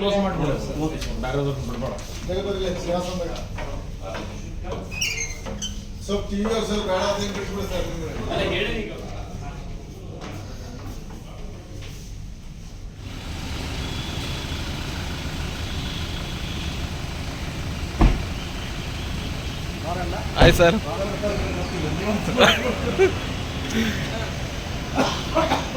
Close ಮಾಡ್ಬಿಡ. ಬೇರೆದವ್ರನ್ನ ಬಿಡ್ಬೇಡ. ಜಗತ್ತಲ್ಲಿ ಸಿಂಹಾಸನದಾಗ ಸ್ವಲ್ಪ TV ಅವ್ರು ಸ್ವಲ್ಪ ಬೇಡ ಅಂತ ಹಿಂಗ್ ಬಿಟ್ಬಿಡು ಸರ್ ನಿಮ್ಗೆ. ಸರ್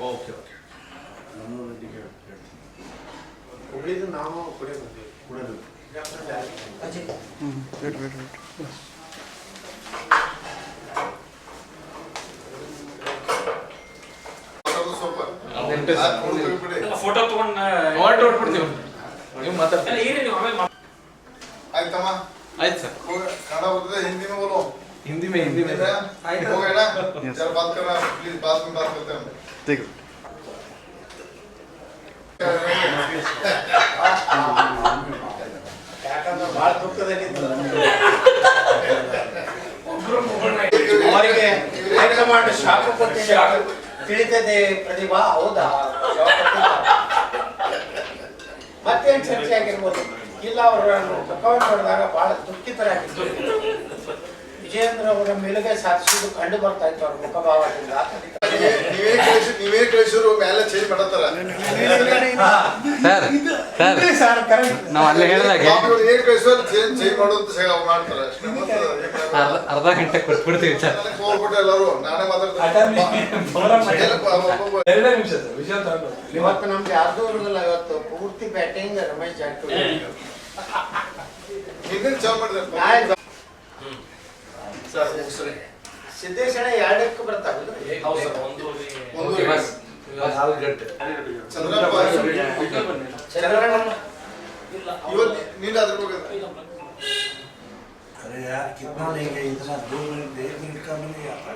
ಓಕೆ ಓಕೆ ಹುಬ್ಳಿದು ನಾವು. ಫೋಟೋ ತಗೊಂಡ್ ಹೊರಟು ಹೊಟ್ಬಿಡ್ತೀವಿ ನೀವು ಮಾತಾಡ್ತೀವಿ ಏನೇ ನೀವು ಆಮೇಲೆ. ಆಯ್ತಮ್ಮ ಆಯ್ತು ಸರ್ ಹೋಗ ಕನ್ನಡ ಬರ್ತದೆ ಹಿಂದಿ में बोलो ಹಿಂದಿ ಮೇ ಹಿಂದಿ ಮೇ हो गया ना जरा बात करना प्लीज बाद में बात करते हैं हम ठीक ಯಾಕಂದ್ರೆ ಭಾಳ ದುಃಖದಲ್ಲಿದ್ದು ಒಬ್ರು ಮುಗುಳ್ನ ಅವರಿಗೆ ಹೈಕಮಾಂಡ್ ಶಾಪ ಕೊಟ್ಟಿದೆ ತಿಳಿತದೆ ಪ್ರತಿಭಾ ಹೌದಾ ಶಾಪ ಕೊಟ್ಟಿಲ್ಲ. ಮತ್ತೇನ್ ಚರ್ಚೆ ಆಗಿರ್ಬೋದು ಇಲ್ಲ, ಅವರು ಮುಖವನ್ನು ನೋಡಿದಾಗ ಬಹಳ ದುಃಖಿತರಾಗಿದ್ದು. ವಿಜಯೇಂದ್ರ ಅವರ ಮೇಲುಗೈ ಸಾಧಿಸುವುದು ಕಂಡು ಬರ್ತಾ ಇತ್ತು ಅವ್ರ ಮುಖಭಾವದಿಂದ. ನೀವೇ ಕಳಿಸಿದ್ರು ಮ್ಯಾಲೆ ಮೇಲೆ ಚೇಂಜ್ ಮಾಡತ್ತಾರ. ಸರ್ ಸರ್ ಸರ್ ಕರೆಕ್ಟ್ ನಾವು ಅಲ್ಲೇ ಹೇಳಿದಾಗೆ ಇವ್ರು ಏನ್ ಕಳಿಸೋರು ಚೇಂಜ್ ಚೇಂಜ್ ಮಾಡೋದು ಸಹ ಅವ್ರು ಮಾಡ್ತಾರೆ. ಅಷ್ಟೇ ಮತ್ತೆ ಅರ್ಧ ಅರ್ಧ ಗಂಟೆ ಕೊಟ್ಬಿಡ್ತೀವಿ ಸರ್ ನನಗೆ ಹೋಗ್ಬಿಟ್ಟು ಎಲ್ಲರೂ. ನಾನೇ ಮಾತಾಡ್ತೀನಿ. ಎರಡೇ ನಿಮಿಷ ಸರ್ ವಿಷಯ ತಗೊಂಡು ಇವತ್ತು ನಮ್ಗೆ ಯಾರ್ದು ಇರುದಿಲ್ಲ ಇವತ್ತು ಪೂರ್ತಿ ಬ್ಯಾಟಿಂಗ್ ರಮೇಶ್ ಜಾರಕಿಹೊಳಿ. ಹಿಂದಿನ ಚಾವ್ ಮಾಡಿದ್ರೆ ಆಯ್ತು. ಸರ್ ಮುಗಿಸ್ರಿ. ಸಿದ್ದೇಶಣ್ಣ ಎರಡಕ್ಕೆ ಬರ್ತಾವಲ್ಲ ಹೌದು ಸರ್ ಗಂಟೆ ಚಂದ್ರಪ್ಪ ಚಂದ್ರಣ್ಣ ಇಲ್ಲ ಇವತ್ತು ನೀನು ಅದ್ರ ಬಗ್ಗೆ अरे यार कितना लेंगे इतना दो मिनट एक मिनट का मिलेगा